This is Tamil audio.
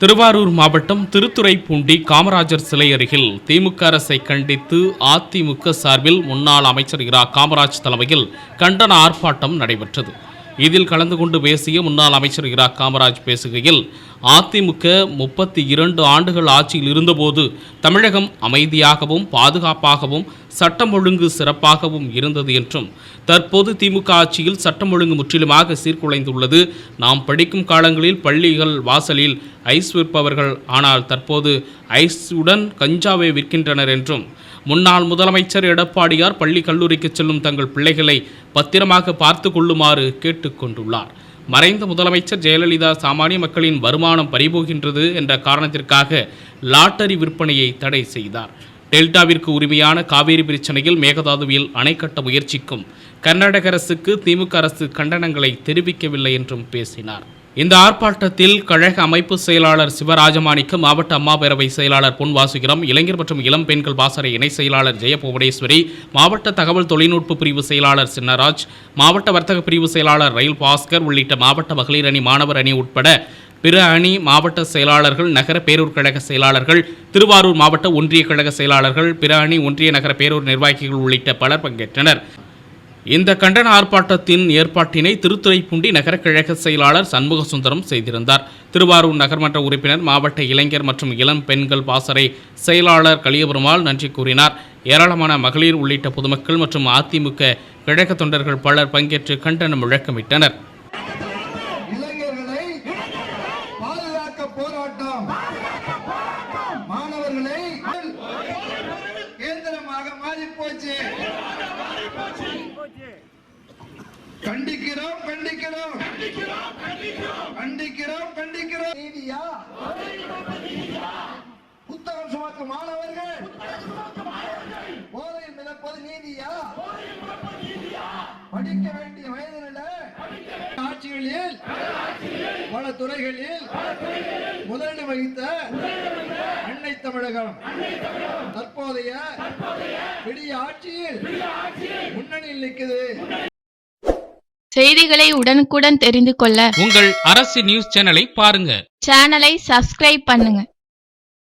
திருவாரூர் மாவட்டம் திருத்துறைப்பூண்டி காமராஜர் சிலை அருகில் திமுக அரசை கண்டித்து அதிமுக சார்பில் முன்னாள் அமைச்சர் இரா. காமராஜ் தலைமையில் கண்டன ஆர்ப்பாட்டம் நடைபெற்றது. இதில் கலந்து கொண்டு பேசிய முன்னாள் அமைச்சர் இரா. காமராஜ் பேசுகையில் அதிமுக முப்பத்தி இரண்டு ஆண்டுகள் ஆட்சியில் இருந்தபோது தமிழகம் அமைதியாகவும் பாதுகாப்பாகவும் சட்டம் ஒழுங்கு சிறப்பாகவும் இருந்தது என்றும் தற்போது திமுக ஆட்சியில் சட்டம் ஒழுங்கு முற்றிலுமாக சீர்குலைந்துள்ளது. நாம் படிக்கும் காலங்களில் பள்ளிகள் வாசலில் ஐஸ் விற்பவர்கள் ஆனால் தற்போது ஐஸுடன் கஞ்சாவை விற்கின்றனர் என்றும் முன்னாள் முதலமைச்சர் எடப்பாடியார் பள்ளி கல்லூரிக்கு செல்லும் தங்கள் பிள்ளைகளை பத்திரமாக பார்த்து கொள்ளுமாறு கேட்டுக்கொண்டுள்ளார் மறைந்த முதலமைச்சர் ஜெயலலிதா சாமானிய மக்களின் வருமானம் பறிபோகின்றது என்ற காரணத்திற்காக லாட்டரி விற்பனையை தடை செய்தார். டெல்டாவிற்கு உரிமையான காவேரி பிரச்சனையில் மேகதாதுவில் அணை கட்ட முயற்சிக்கும் கர்நாடக அரசுக்கு திமுக அரசு கண்டனங்களை தெரிவிக்கவில்லை என்றும் பேசினார். இந்த ஆர்ப்பாட்டத்தில் கழக அமைப்பு செயலாளர் சிவராஜமாணிக்கு மாவட்ட அம்மா பேரவை செயலாளர் பொன் வாசுகிரம் இளைஞர் மற்றும் இளம் பெண்கள் பாசறை இணை செயலாளர் ஜெயபுவனேஸ்வரி மாவட்ட தகவல் தொழில்நுட்ப பிரிவு செயலாளர் சின்னராஜ் மாவட்ட வர்த்தக பிரிவு செயலாளர் ரயில் பாஸ்கர் உள்ளிட்ட மாவட்ட மகளிர் அணி மாணவர் அணி உட்பட பிற அணி மாவட்ட செயலாளர்கள் நகர பேரூர் கழக செயலாளர்கள் திருவாரூர் மாவட்ட ஒன்றிய கழக செயலாளர்கள் பிற அணி ஒன்றிய நகர பேரூர் நிர்வாகிகள் உள்ளிட்ட பலர் பங்கேற்றனர். இந்த கண்டன ஆர்ப்பாட்டத்தின் ஏற்பாட்டினை திருத்துறைப்பூண்டி நகர கழக செயலாளர் சண்முக சுந்தரம் செய்திருந்தார். திருவாரூர் நகர்மன்ற உறுப்பினர் மாவட்ட இளைஞர் மற்றும் இளம் பெண்கள் பாசறை செயலாளர் கலியபெருமாள் நன்றி கூறினார். ஏராளமான மகளிர் உள்ளிட்ட பொதுமக்கள் மற்றும் அதிமுக கழக தொண்டர்கள் பலர் பங்கேற்று கண்டனம் முழக்கமிட்டனர். போராட்டம். மாணவர்களை கேந்திரமாக மாறி போச்சு கண்டிக்கிறோம் கண்டிக்கிறோம். கண்டிக்கிறோம் கண்டிக்கிறோம். நீதியா? புத்தகம் சுமக்கும் மாணவர்கள் போதையில் மிதப்பது நீதியா? படிக்க வேண்டிய ஆட்சிகளில் பல துறைகளில் முதலிடம் வகித்த அன்னை தமிழகம். தற்போதைய விடிய ஆட்சியில் முன்னணியில் நிற்குது. செய்திகளை உடனுக்குடன் தெரிந்து கொள்ள உங்கள் அரசு நியூஸ் சேனலை பாருங்க. சேனலை சப்ஸ்கிரைப் பண்ணுங்க.